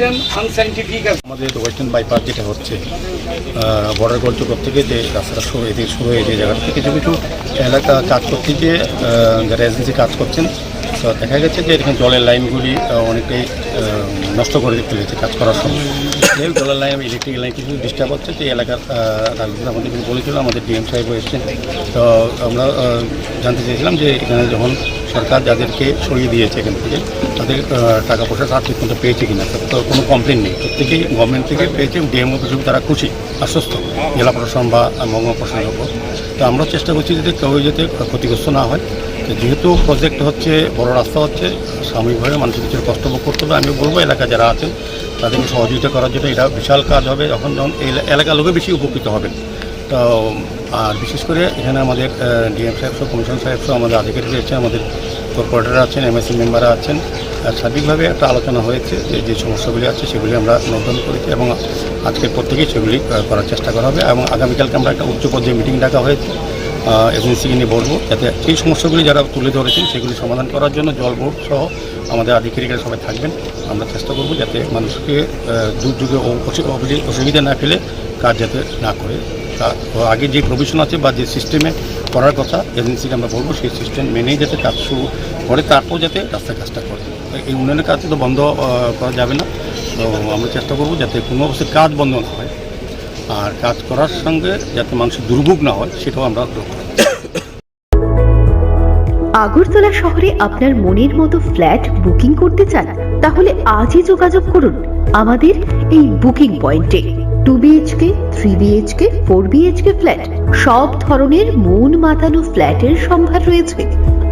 System unscientific আমাদের western bypass যেটা হচ্ছে বর্ডার চোখ থেকে যে রাস্তাটা শুরু এদিকে শুরু হয়ে যে থেকে কিছু কিছু এলাকা কাজ গিয়ে আহ, যারা এজেন্সি কাজ করছেন তো দেখা গেছে যে এখানে জলের লাইনগুলি অনেকটাই নষ্ট করে ফেলেছে কাজ করার সময়। যাই জলের লাইন ইলেকট্রিক লাইন কিছু ডিস্টার্ব হচ্ছে তো এলাকার আমাদের বলেছিল আমাদের ডিএম সাহেব এসেছেন। তো আমরা জানতে চেয়েছিলাম যে এখানে যখন সরকার যাদেরকে সরিয়ে দিয়েছে এখান থেকে, তাদের টাকা পয়সা তার ঠিক মতো পেয়েছে কিনা তো কোনো কমপ্লেন নেই। প্রত্যেকেই গভর্নমেন্ট থেকে পেয়েছে ডিএম অফিস তারা খুশি, আশ্বস্ত। জেলা প্রশাসন বা মহকুমা প্রশাসনের উপর তো আমরা চেষ্টা করছি যাতে কেউ যাতে ক্ষতিগ্রস্ত না হয়। তো যেহেতু প্রজেক্ট হচ্ছে, বড় রাস্তা হচ্ছে, সাময়িকভাবে মানুষের কিছু কষ্ট ভোগ করতে হবে। আমি বলব এলাকা যারা আছেন, তাদেরকে সহযোগিতা করার জন্য এটা বিশাল কাজ হবে। যখন যখন এলাকার লোকে বেশি উপকৃত হবেন। তো আর বিশেষ করে এখানে আমাদের ডিএম সাহেব সহ, কমিশন সাহেব সহ আমাদের আধিকারিক রয়েছে আমাদের কর্পোরেটাররা আছেন এমএসসি মেম্বাররা আছেন। আর সার্বিকভাবে একটা আলোচনা হয়েছে যে যে সমস্যাগুলি আছে সেগুলি আমরা নোটন করেছি এবং আজকে প্রত্যেকেই সেগুলি করার চেষ্টা করা হবে এবং আগামীকালকে আমরা একটা উচ্চ পর্যায়ে মিটিং ডাকা হয়েছে। এজেন্সিকে নিয়ে বলব যাতে এই সমস্যাগুলি যারা তুলে ধরেছেন সেগুলি সমাধান করার জন্য জল বোর্ড সহ আমাদের আধিকারিকরা সবাই থাকবেন। আমরা চেষ্টা করব যাতে মানুষকে দুর্যোগে অসুবিধা না ফেলে কাজ যাতে না করে। আগে যে প্রভিশন আছে বা যে সিস্টেমে করার কথা এজেন্সিকে আমরা বলব, সেই সিস্টেম মেনেই যাতে কাজ শুরু করে, তারপর যাতে রাস্তায় কাজটা করে। এই উন্নয়নের কাজ তো বন্ধ করা যাবে না। তো আমরা চেষ্টা করব যাতে কোনো অবস্থায় কাজ বন্ধ না হয়। আর কাজ করার সঙ্গে যাতে মানুষের দুর্ভোগ না হয়, সেটাও আমরা লক্ষ্য আগরতলা শহরে আপনার মনের মতো ফ্ল্যাট বুকিং করতে চান, তাহলে আজই যোগাযোগ করুন। আমাদের এই বুকিং পয়েন্টে two BHK three BHK four BHK flat, সব ধরনের মন মাতানো ফ্ল্যাটের সম্ভার রয়েছে।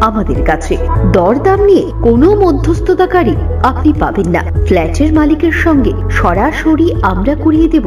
আমাদের কাছে দরদাম নিয়ে কোনো মধ্যস্থতাকারী আপনি পাবেন না। ফ্ল্যাটের মালিকের সঙ্গে সরাসরি আমরা করিয়ে দেব।